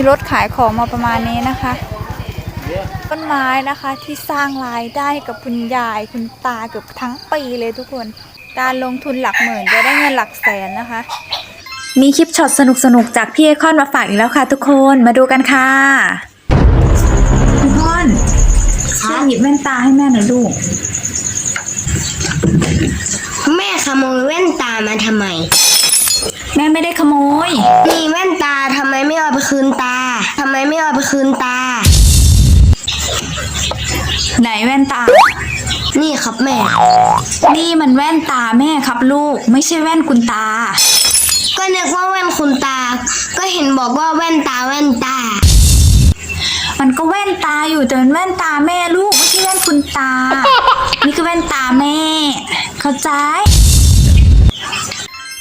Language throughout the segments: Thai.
มีรถขายของมาประมาณนี้นะคะ ต้นไม้นะคะที่สร้างรายได้กับคุณยายคุณตาเกือบทั้งปีเลยทุกคน การลงทุนหลักหมื่นจะได้เงินหลักแสนนะคะ มีคลิปช็อตสนุกๆ จากพี่เอคอนมาฝากอีกแล้วค่ะทุกคนมาดูกันค่ะพี่คอนช่วยหยิบแว่นตาให้แม่หน่อยลูกแม่ขโมยแว่นตามาทำไม แม่ไม่ได้ขโมย มี คืนตา ไหนแว่นตา นี่ครับแม่ นี่มันแว่นตาแม่ครับลูก ไม่ใช่แว่นคุณตา ก็นึกว่าแว่นคุณตา ก็เห็นบอกว่าแว่นตาแว่นตา มันก็แว่นตาอยู่แต่มันแว่นตาแม่ลูกไม่ใช่แว่นคุณตา นี่คือแว่นตาแม่ เข้าใจ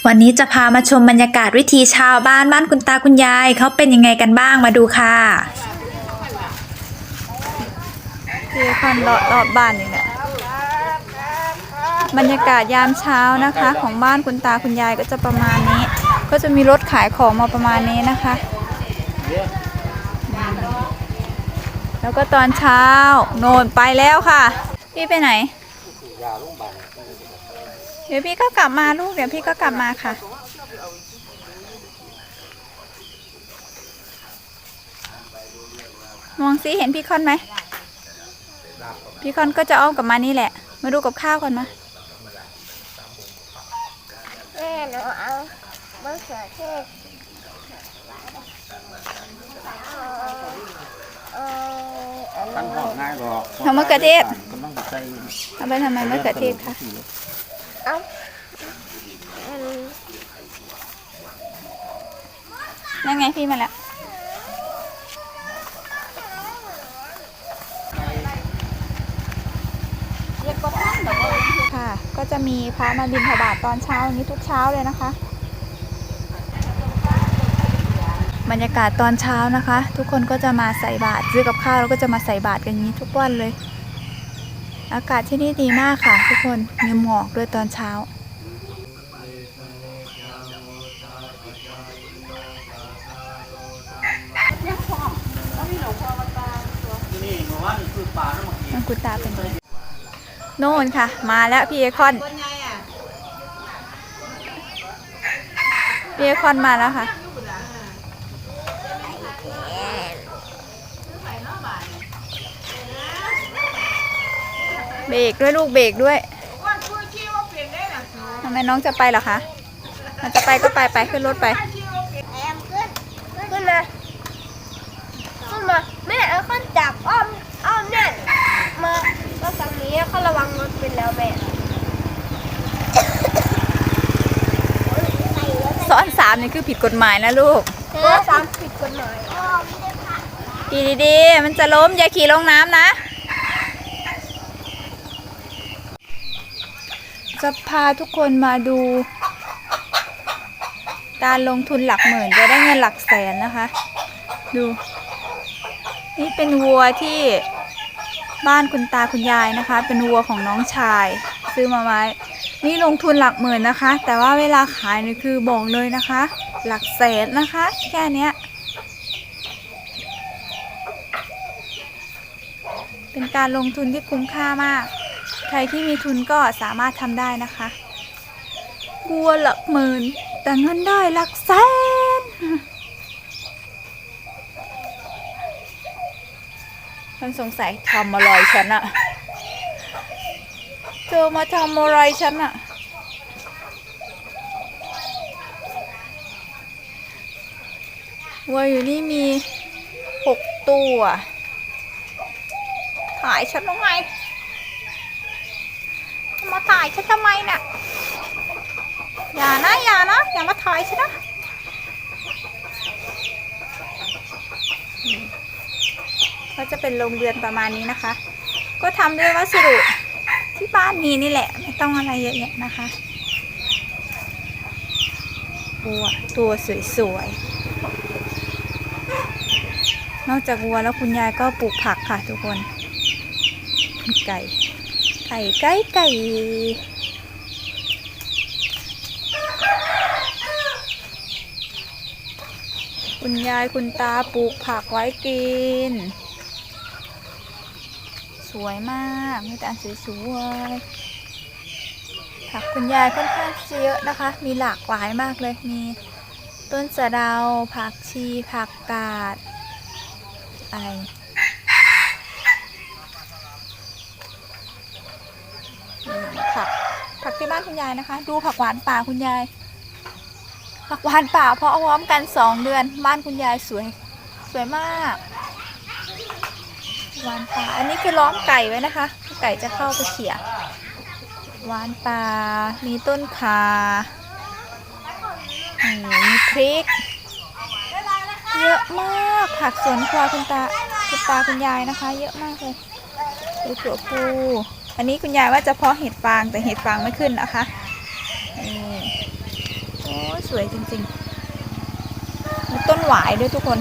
วันนี้จะพามาชมบรรยากาศวิธีชาวบ้านบ้านคุณตาคุณยายเขาเป็นยังไงกันบ้างมาดูค่ะที่คนรอบรอบบ้านนี่แหละบรรยากาศยามเช้านะคะ ของบ้านคุณตาคุณยายก็จะประมาณนี้ ก็จะมีรถขายของมาประมาณนี้นะคะ แล้วก็ตอนเช้าโนนไปแล้วค่ะ พี่ไปไหน เดี๋ยวพี่ก็กลับมาลูก เดี๋ยวพี่ก็กลับมาค่ะ มองซิเห็นพี่คอนไหม พี่คอนก็จะอ้อมกลับมานี่แหละ มาดูกับข้าวก่อนมาแม่หนูเอามะเขือเทศเอาเอาตั้งหอกง่ายหรอกทำมะเขือเทศ ก็ต้องใส่ เอาไปทำไมมะเขือเทศคะ เอาอันนั่นไงพี่มาแล้ว ค่ะ ก็จะมีพระมาบิณฑบาตตอนเช้าอย่างนี้ทุกเช้าเลยนะคะ บรรยากาศตอนเช้านะคะ ทุกคนก็จะมาใส่บาตรซื้อกับข้าวแล้วก็จะมาใส่บาตรกันอย่างนี้ทุกวันเลย อากาศที่นี่ดีมากค่ะทุกคน มีหมอกด้วยตอนเช้านี่เมื่อวานนี่คือปลาน้ำมันนั่นคุณตาเป็นไงโน่นค่ะ มาแล้วพี่เอคอน พี่เอคอนมาแล้วค่ะ เบรกด้วยลูกเบรกด้วยทำไมน้องจะไปเหรอคะ มันจะไปก็ไปไปขึ้นรถไปแอมขึ้น ขึ้นมา ขึ้นมาแม่เอาขึ้นจับอ้อมอ้อมเนี่ยมาก็ตรงนี้เขาระวังรถเป็นแล้วแม่ซ้อนสามนี่คือผิดกฎหมายนะลูกก็สามผิดกฎหมายขี่ดีๆ มันจะล้มอย่าขี่ลงน้ำนะ จะพาทุกคนมาดู การลงทุนหลักหมื่นจะได้เงินหลักแสนนะคะ ดู นี่เป็นวัวที่บ้านคุณตาคุณยายนะคะ เป็นวัวของน้องชาย ซื้อมาไว้นี่ลงทุนหลักหมื่นนะคะ แต่ว่าเวลาขายนี่คือบอกเลยนะคะ หลักแสนนะคะ แค่เนี้ยเป็นการลงทุนที่คุ้มค่ามาก ใครที่มีทุนก็สามารถทำได้นะคะบัวหลักหมื่น แต่เงินได้หลักแสน มันสงสัยทำอะไรฉันอะเธอมาทำอะไรฉันอะวัวอยู่นี่มีหกตัวถ่ายฉันทำไม มาถ่ายฉันทำไมน่ะ อย่านะอย่านะอย่ามาถ่ายฉันนะก็จะเป็นโรงเรือนประมาณนี้นะคะ ก็ทำด้วยวัสดุที่บ้านมีนี่แหละ ไม่ต้องอะไรเยอะแยะนะคะวัวตัวสวยๆ นอกจากวัวแล้วคุณยายก็ปลูกผักค่ะทุกคนไก่ ไก่ไก่ไก่คุณยายคุณตาปลูกผักไว้กิน สวยมากมีแต่อันสวยๆผักคุณยายค่อนข้างเยอะนะคะ มีหลากหลายมากเลยมีต้นสะเดาผักชีผักกาดอะไรอืมผัก ผัก ที่บ้านคุณยายนะคะ ดูผักหวานป่าคุณยาย ผักหวานป่าเพาะพร้อมกันสองเดือน บ้านคุณยายสวย สวยมากหวานป่า อันนี้คือล้อมไก่ไว้นะคะ ไก่จะเข้าไปเขี่ยหวานป่า มีต้นขานี่มีพริก เยอะมากผักสวนครัวคุณตาคุณตาคุณยายนะคะ เยอะมากเลยดูถั่วพู อันนี้คุณยายว่าจะเพาะเห็ดฟางแต่เห็ดฟางไม่ขึ้นนะคะนี่โอ้สวยจริงๆมีต้นหวายด้วยทุกคน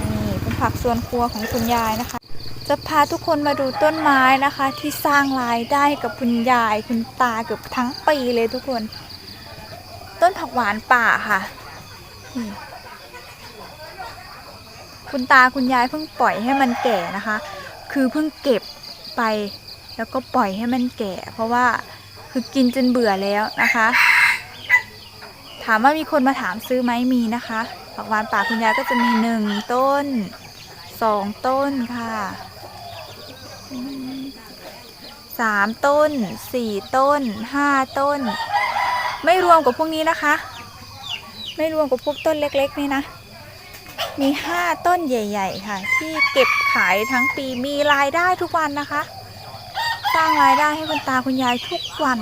นี่เป็นผักสวนครัวของคุณยายนะคะ จะพาทุกคนมาดูต้นไม้นะคะ ที่สร้างรายได้กับคุณยายคุณตาเกือบทั้งปีเลยทุกคน ต้นผักหวานป่าค่ะคุณตาคุณยายเพิ่งปล่อยให้มันแก่นะคะ คือเพิ่งเก็บ ไป แล้วก็ปล่อยให้มันแก่ เพราะว่าคือกินจนเบื่อแล้วนะคะ ถามว่ามีคนมาถามซื้อไหมมีนะคะผักหวานป่าคุณยายก็จะมีหนึ่งต้นสองต้นค่ะสามต้นสี่ต้นห้าต้น ไม่รวมกับพวกนี้นะคะ ไม่รวมกับพวกต้นเล็ก ๆ นี่นะ มีห้าต้นใหญ่ ๆ ค่ะ ที่เก็บขายทั้งปีมีรายได้ทุกวันนะคะ สร้างรายได้ให้คุณตาคุณยายทุกวัน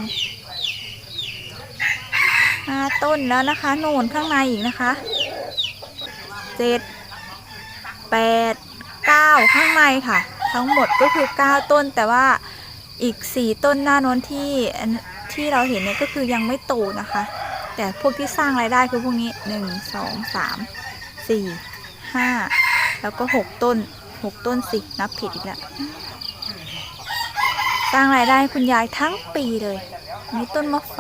ห้าต้นแล้วนะคะโน่นข้างในอีกนะคะเจ็ดแปดเก้าข้างในค่ะ ทั้งหมดก็คือเก้าต้น แต่ว่าอีกสี่ต้นหน้านนที่ที่เราเห็นเนี่ยก็คือยังไม่โตนะคะ แต่พวกที่สร้างรายได้คือพวกนี้หนึ่งสองสามสี่ ห้าแล้วก็หกต้นหกต้นสินับผิดอีกแล้วสร้างรายได้คุณยายทั้งปีเลยมีต้นมะไฟ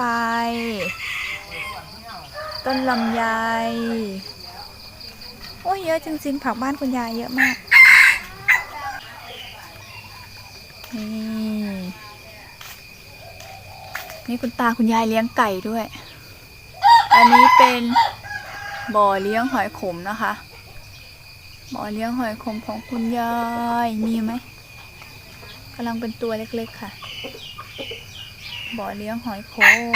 ต้นลำไยโอ้ยเยอะจริงๆผักบ้านคุณยายเยอะมากนี่นี่คุณตาคุณยายเลี้ยงไก่ด้วย อันนี้เป็นบ่อเลี้ยงหอยขมนะคะ บ่อเลี้ยงหอยขมของคุณยายมีไหมกำลังเป็นตัวเล็กๆค่ะ บ่อเลี้ยงหอยโขม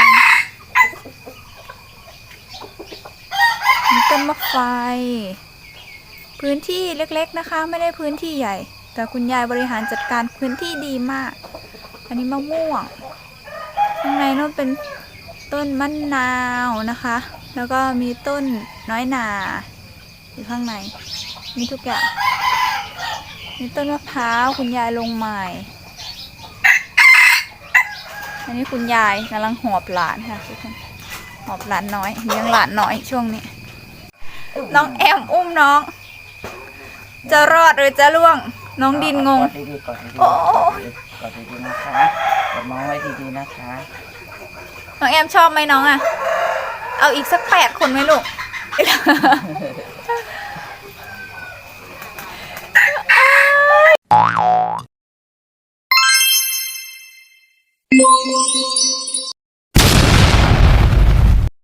มีต้นมะไฟ พื้นที่เล็กๆนะคะ ไม่ได้พื้นที่ใหญ่ แต่คุณยายบริหารจัดการพื้นที่ดีมาก อันนี้มะม่วงข้างในนู้นเป็นต้นมะนาวนะคะ แล้วก็มีต้นน้อยนาอยู่ข้างใน มีทุกอย่างมีต้นมะพร้าวคุณยายลงใหม่ อันนี้คุณยายกำลังหอบหลานค่ะทุกคนหอบหลานน้อยเลี้ยงหลานน้อยช่วงนี้ น้องแอมอุ้มน้อง จะรอดหรือจะล่วง น้องดินงง กอดดีๆกอดดีๆโอ้กอดดีๆนะคะกอดน้องไว้ดีๆนะคะ น้องแอมชอบไหมน้องอะ เอาอีกสักแปดคนไหมลูก เ